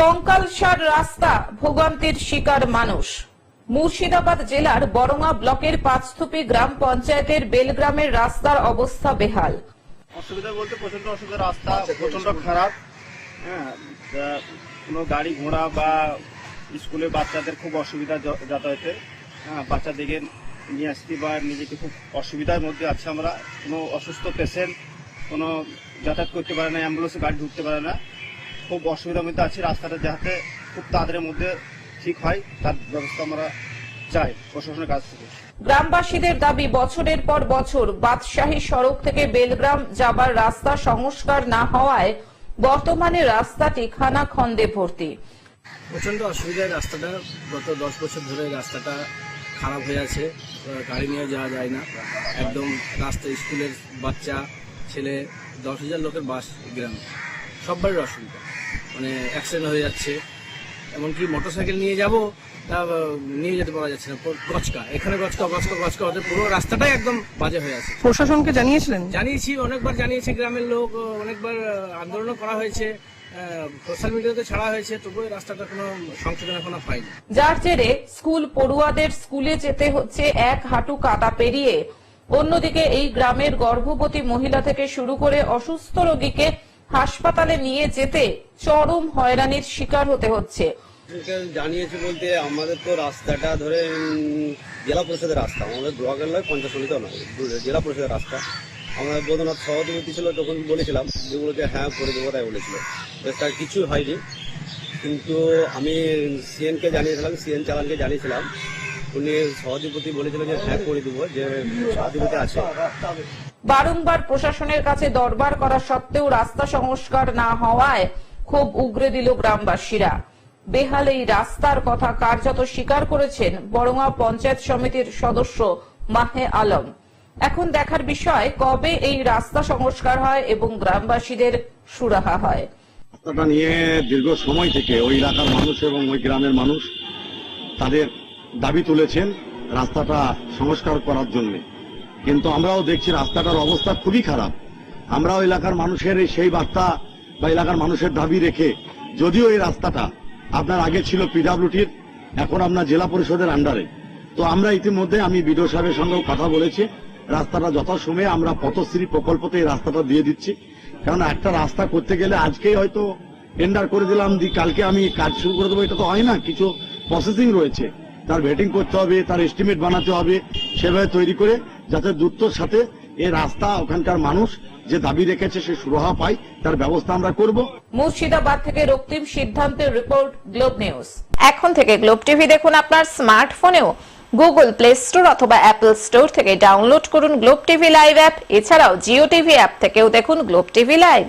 কঙ্কালসার রাস্তা, ভোগান্তির শিকার মানুষ। মুর্শিদাবাদ জেলার বরঙা ব্লকের পাঁচথুপি গ্রাম পঞ্চায়েতের বেলগ্রামের রাস্তার অবস্থা বেহাল। অসুবিধা বলতে প্রচণ্ড অসুবিধা, রাস্তা প্রচণ্ড খারাপ। হ্যাঁ কোনো গাড়ি ঘোড়া বা স্কুলে বাচ্চাদের খুব অসুবিধা যাতায়াতে। হ্যাঁ বাচ্চাদেরকে নিয়ে আসতে বা নিজেকে খুব অসুবিধার মধ্যে আছে আমরা। কোনো অসুস্থ পেশেন্ট কোনো যাতায়াত করতে পারে না, অ্যাম্বুলেন্সে গাড়ি ঢুকতে পারে না। খুব অসুবিধার মধ্যে আছি। রাস্তাটা যাতে খুব তাড়াতাড়ির মধ্যে ঠিক হয় তার ব্যবস্থা আমরা চাই প্রশাসনের কাছ থেকে। গ্রামবাসীদের দাবি বছরের পর বছর বাদশাহী সড়ক থেকে বেলগ্রাম যাবার রাস্তা সংস্কার না হওয়ায় বর্তমানে রাস্তাটি খানা খন্দে ভর্তি। প্রচণ্ড অসুবিধায় রাস্তাটা গত দশ বছর ধরে রাস্তাটা খারাপ হয়ে আছে। গাড়ি নিয়ে যাওয়া যায় না। একদম রাস্তা স্কুলের বাচ্চা ছেলে দশ হাজার লোকের বাস গ্রামে। সববারই অসুবিধা। মানে অ্যাক্সিডেন্ট হয়ে যাচ্ছে। এমনকি মোটর সাইকেল নিয়ে যাব তা নিয়ে যেতে পারা যাচ্ছে না। গচকা। এখানে গচকা গচকা গচকা হতে পুরো রাস্তাটাই একদম বাজে হয়ে আছে। প্রশাসনকে জানিয়েছিলেন? জানিয়েছি অনেকবার জানিয়েছি গ্রামের লোক অনেকবার আন্দোলনও করা হয়েছে। সোশ্যাল মিডিয়াতে ছাড়া হয়েছে তবুও রাস্তাটা কোনো সংশোধন এখনও পাইনি যার জেরে স্কুল পড়ুয়াদের স্কুলে যেতে হচ্ছে এক হাঁটু কাদা পেরিয়ে। অন্যদিকে এই গ্রামের গর্ভবতী মহিলা থেকে শুরু করে অসুস্থ রোগীকে হাসপাতালে নিয়ে যেতে চরম হয়রানির শিকার হতে হচ্ছে। জানিয়েছে বলতে আমাদের তো রাস্তাটা ধরে জেলা পরিষদের রাস্তা। আমাদের ব্লকের নয় সমিতিও নয় জেলা পরিষদের রাস্তা। আমাদের বোধনাথ সভাধিপতি ছিল, তখন বলেছিলাম যেগুলোকে হ্যাঁ করে দেবো, তাই বলেছিল। তার কিছু হয়নি। কিন্তু আমি সিএনকে জানিয়েছিলাম, সিএন চালানকে জানিয়েছিলাম। উনি সভাধিপতি বলেছিল যে হ্যাঁ করে দেবো, যে সভাধিপতি আছে। বারংবার প্রশাসনের কাছে দরবার করা সত্ত্বেও রাস্তা সংস্কার না হওয়ায় খুব উগরে দিল গ্রামবাসীরা। বেহাল এই রাস্তার কথা কার্যত স্বীকার করেছেন বড়ঙ্গা পঞ্চায়েত সমিতির সদস্য মাহে আলম। এখন দেখার বিষয়, কবে এই রাস্তা সংস্কার হয় এবং গ্রামবাসীদের সুরাহা হয়? রাস্তাটা নিয়ে দীর্ঘ সময় থেকে ওই এলাকার মানুষ এবং ওই গ্রামের মানুষ তাদের দাবি তুলেছেন রাস্তাটা সংস্কার করার জন্য। কিন্তু আমরাও দেখছি রাস্তাটার অবস্থা খুবই খারাপ। আমরাও এলাকার মানুষের সেই বার্তা বা এলাকার মানুষের দাবি রেখে যদিও এই রাস্তাটা আপনার আগে ছিল পিডাব্লিউটির, এখন আপনার জেলা পরিষদের আন্ডারে। তো আমরা ইতিমধ্যে আমি বিডিও সাহেবের সঙ্গেও কথা বলেছি। রাস্তাটা যথাসময়ে আমরা পথশ্রী প্রকল্পতে এই রাস্তাটা দিয়ে দিচ্ছি। কারণ একটা রাস্তা করতে গেলে আজকেই হয়তো টেন্ডার করে দিলাম, দি কালকে আমি কাজ শুরু করে দেবো, এটা তো হয় না, কিছু প্রসেসিং রয়েছে। তার ভেটিং করতে হবে তার এস্টিমেট বানাতে হবে সেভাবে তৈরি করে যাতে দ্রুতর সাথে এই রাস্তা ওখানকার মানুষ যে দাবি রেখেছে সে সুরাহা পায় তার ব্যবস্থা আমরা করব। মুর্শিদাবাদ থেকে রক্তিম সিদ্ধান্তের রিপোর্ট গ্লোব নিউজ এখন থেকে গ্লোব টিভি দেখুন আপনার স্মার্টফোনেও গুগল প্লে স্টোর অথবা অ্যাপল স্টোর থেকে ডাউনলোড করুন গ্লোব টিভি লাইভ অ্যাপ এছাড়াও জিও টিভি অ্যাপ থেকেও দেখুন গ্লোব টিভি লাইভ